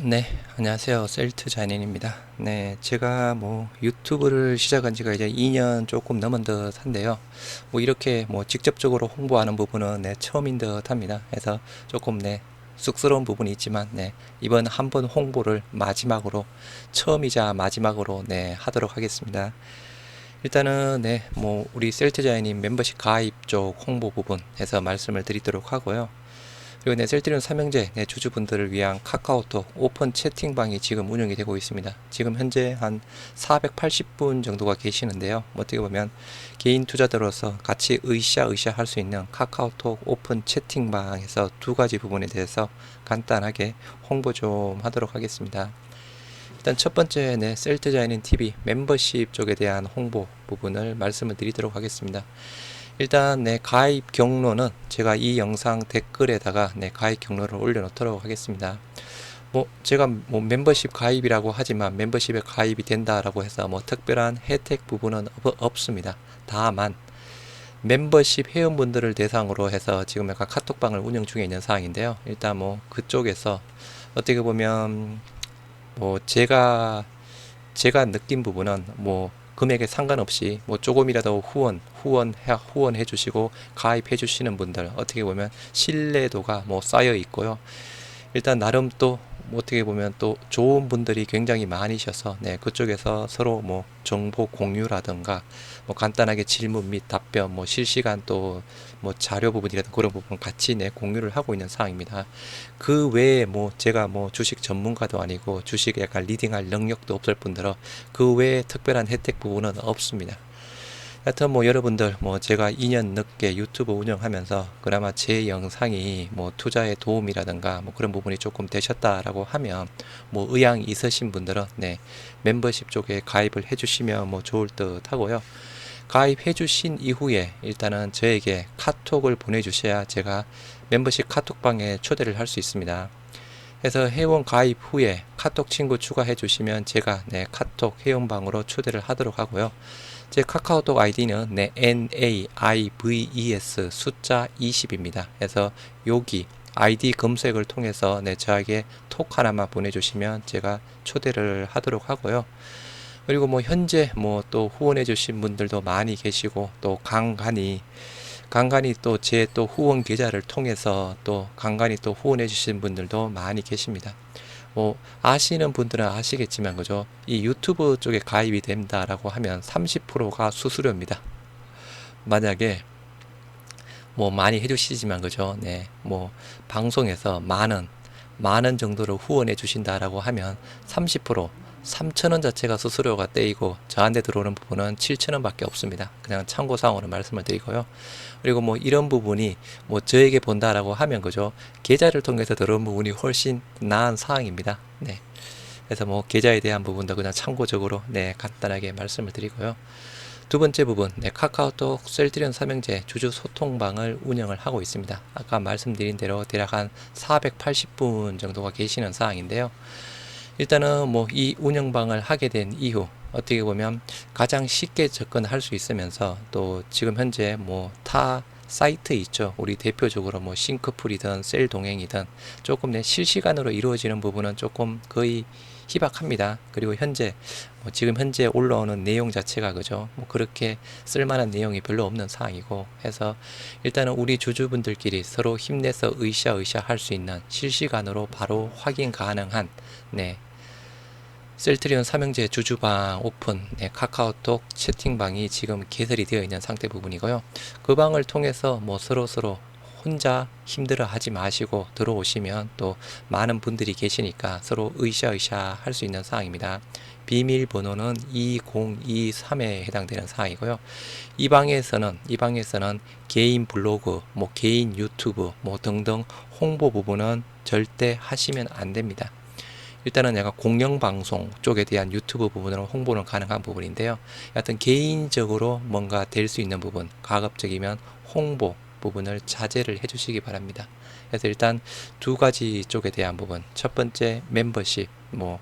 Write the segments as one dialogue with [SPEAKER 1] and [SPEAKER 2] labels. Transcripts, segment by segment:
[SPEAKER 1] 네, 안녕하세요. 셀트 자연인입니다. 네, 제가 뭐 유튜브를 시작한 지가 이제 2년 조금 넘은 듯 한데요. 뭐 이렇게 뭐 직접적으로 홍보하는 부분은 네, 처음인 듯 합니다. 그래서 조금 네, 쑥스러운 부분이 있지만 네, 이번 한 번 홍보를 마지막으로 처음이자 마지막으로 네, 하도록 하겠습니다. 일단은 네, 뭐 우리 셀트 자연인 멤버십 가입 쪽 홍보 부분에서 말씀을 드리도록 하고요. 그리고 네, 셀트리온 삼형제 네, 주주분들을 위한 카카오톡 오픈 채팅방이 지금 운영이 되고 있습니다. 지금 현재 한 480분 정도가 계시는데요. 뭐 어떻게 보면 개인 투자자로서 같이 으쌰으쌰 할 수 있는 카카오톡 오픈 채팅방에서 두 가지 부분에 대해서 간단하게 홍보 좀 하도록 하겠습니다. 일단 첫 번째 네, 셀트자이닝 TV 멤버십 쪽에 대한 홍보 부분을 말씀을 드리도록 하겠습니다. 일단 내 가입 경로는 제가 이 영상 댓글에다가 내 가입 경로를 올려놓도록 하겠습니다. 뭐 제가 뭐 멤버십 가입이라고 하지만 멤버십에 가입이 된다라고 해서 뭐 특별한 혜택 부분은 없, 없습니다. 다만 멤버십 회원분들을 대상으로 해서 지금 약간 카톡방을 운영 중에 있는 상황인데요. 일단 뭐 그쪽에서 어떻게 보면 뭐 제가 제가 느낀 부분은 뭐 금액에 상관없이 뭐 조금이라도 후원 후원 후원해 주시고 가입해 주시는 분들 어떻게 보면 신뢰도가 뭐 쌓여 있고요. 일단 나름 또뭐 어떻게 보면 또 좋은 분들이 굉장히 많으셔서 네 그쪽에서 서로 뭐 정보 공유라든가 뭐 간단하게 질문 및 답변 뭐 실시간 또 뭐 자료 부분이라든 그런 부분 같이 네 공유를 하고 있는 상황입니다. 그 외에 뭐 제가 뭐 주식 전문가도 아니고 주식 약간 리딩할 능력도 없을 뿐더러 그 외에 특별한 혜택 부분은 없습니다. 하여튼 뭐 여러분들 뭐 제가 2년 늦게 유튜브 운영하면서 그나마 제 영상이 뭐 투자에 도움이라든가 뭐 그런 부분이 조금 되셨다라고 하면 뭐 의향 있으신 분들은 네 멤버십 쪽에 가입을 해주시면 뭐 좋을 듯 하고요. 가입해 주신 이후에 일단은 저에게 카톡을 보내주셔야 제가 멤버십 카톡방에 초대를 할 수 있습니다. 그래서 회원 가입 후에 카톡 친구 추가해 주시면 제가 네 카톡 회원방으로 초대를 하도록 하고요. 제 카카오톡 아이디는 네, NAIVES 숫자 20입니다. 그래서 여기 아이디 검색을 통해서 네, 저에게 톡 하나만 보내주시면 제가 초대를 하도록 하고요. 그리고 뭐 현재 뭐 또 후원해 주신 분들도 많이 계시고 또 간간히 간간히 또 제 또 후원 계좌를 통해서 또 간간히 또 후원해 주신 분들도 많이 계십니다. 뭐 아시는 분들은 아시겠지만 그죠? 이 유튜브 쪽에 가입이 된다라고 하면 30%가 수수료입니다. 만약에 뭐 많이 해주시지만 그죠? 네 뭐 방송에서 많은 많은 정도로 후원해 주신다라고 하면 30% 3천원 자체가 수수료가 떼이고 저한테 들어오는 부분은 7천원 밖에 없습니다. 그냥 참고사항으로 말씀을 드리고요. 그리고 뭐 이런 부분이 뭐 저에게 본다라고 하면 그죠. 계좌를 통해서 들어온 부분이 훨씬 나은 사항입니다. 네. 그래서 뭐 계좌에 대한 부분도 그냥 참고적으로 네 간단하게 말씀을 드리고요. 두 번째 부분, 네, 카카오톡 셀트리온 삼형제 주주 소통방을 운영을 하고 있습니다. 아까 말씀드린 대로 대략 한 480분 정도가 계시는 사항인데요. 일단은 뭐 이 운영방을 하게 된 이후 어떻게 보면 가장 쉽게 접근할 수 있으면서 또 지금 현재 뭐 타 사이트 있죠. 우리 대표적으로 뭐 싱크풀이든 셀 동행이든 조금 내 실시간으로 이루어지는 부분은 조금 거의 희박합니다. 그리고 현재 뭐 지금 현재 올라오는 내용 자체가 그죠. 뭐 그렇게 쓸만한 내용이 별로 없는 상황이고 해서 일단은 우리 주주분들끼리 서로 힘내서 으쌰으쌰 할 수 있는 실시간으로 바로 확인 가능한 네 셀트리온 삼형제 주주방 오픈 네, 카카오톡 채팅방이 지금 개설이 되어 있는 상태 부분이고요. 그 방을 통해서 뭐 서로 서로 혼자 힘들어 하지 마시고 들어오시면 또 많은 분들이 계시니까 서로 으쌰으쌰 할 수 있는 상황입니다. 비밀번호는 2023에 해당되는 사항이고요. 이 방에서는 이 방에서는 개인 블로그, 뭐 개인 유튜브, 뭐 등등 홍보 부분은 절대 하시면 안 됩니다. 일단은 내가 공영방송 쪽에 대한 유튜브 부분으로 홍보는 가능한 부분인데요. 여하튼 개인적으로 뭔가 될 수 있는 부분, 가급적이면 홍보 부분을 자제를 해주시기 바랍니다. 그래서 일단 두 가지 쪽에 대한 부분, 첫 번째 멤버십, 뭐,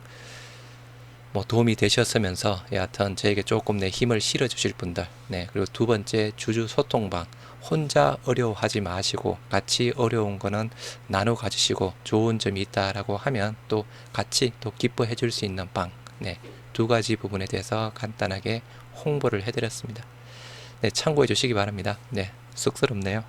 [SPEAKER 1] 뭐 도움이 되셨으면서 여하튼 저에게 조금 내 힘을 실어 주실 분들, 네, 그리고 두 번째 주주 소통방, 혼자 어려워하지 마시고 같이 어려운 거는 나눠 가지시고 좋은 점이 있다라고 하면 또 같이 또 기뻐해 줄 수 있는 방. 네. 두 가지 부분에 대해서 간단하게 홍보를 해 드렸습니다. 네, 참고해 주시기 바랍니다. 네. 쑥스럽네요.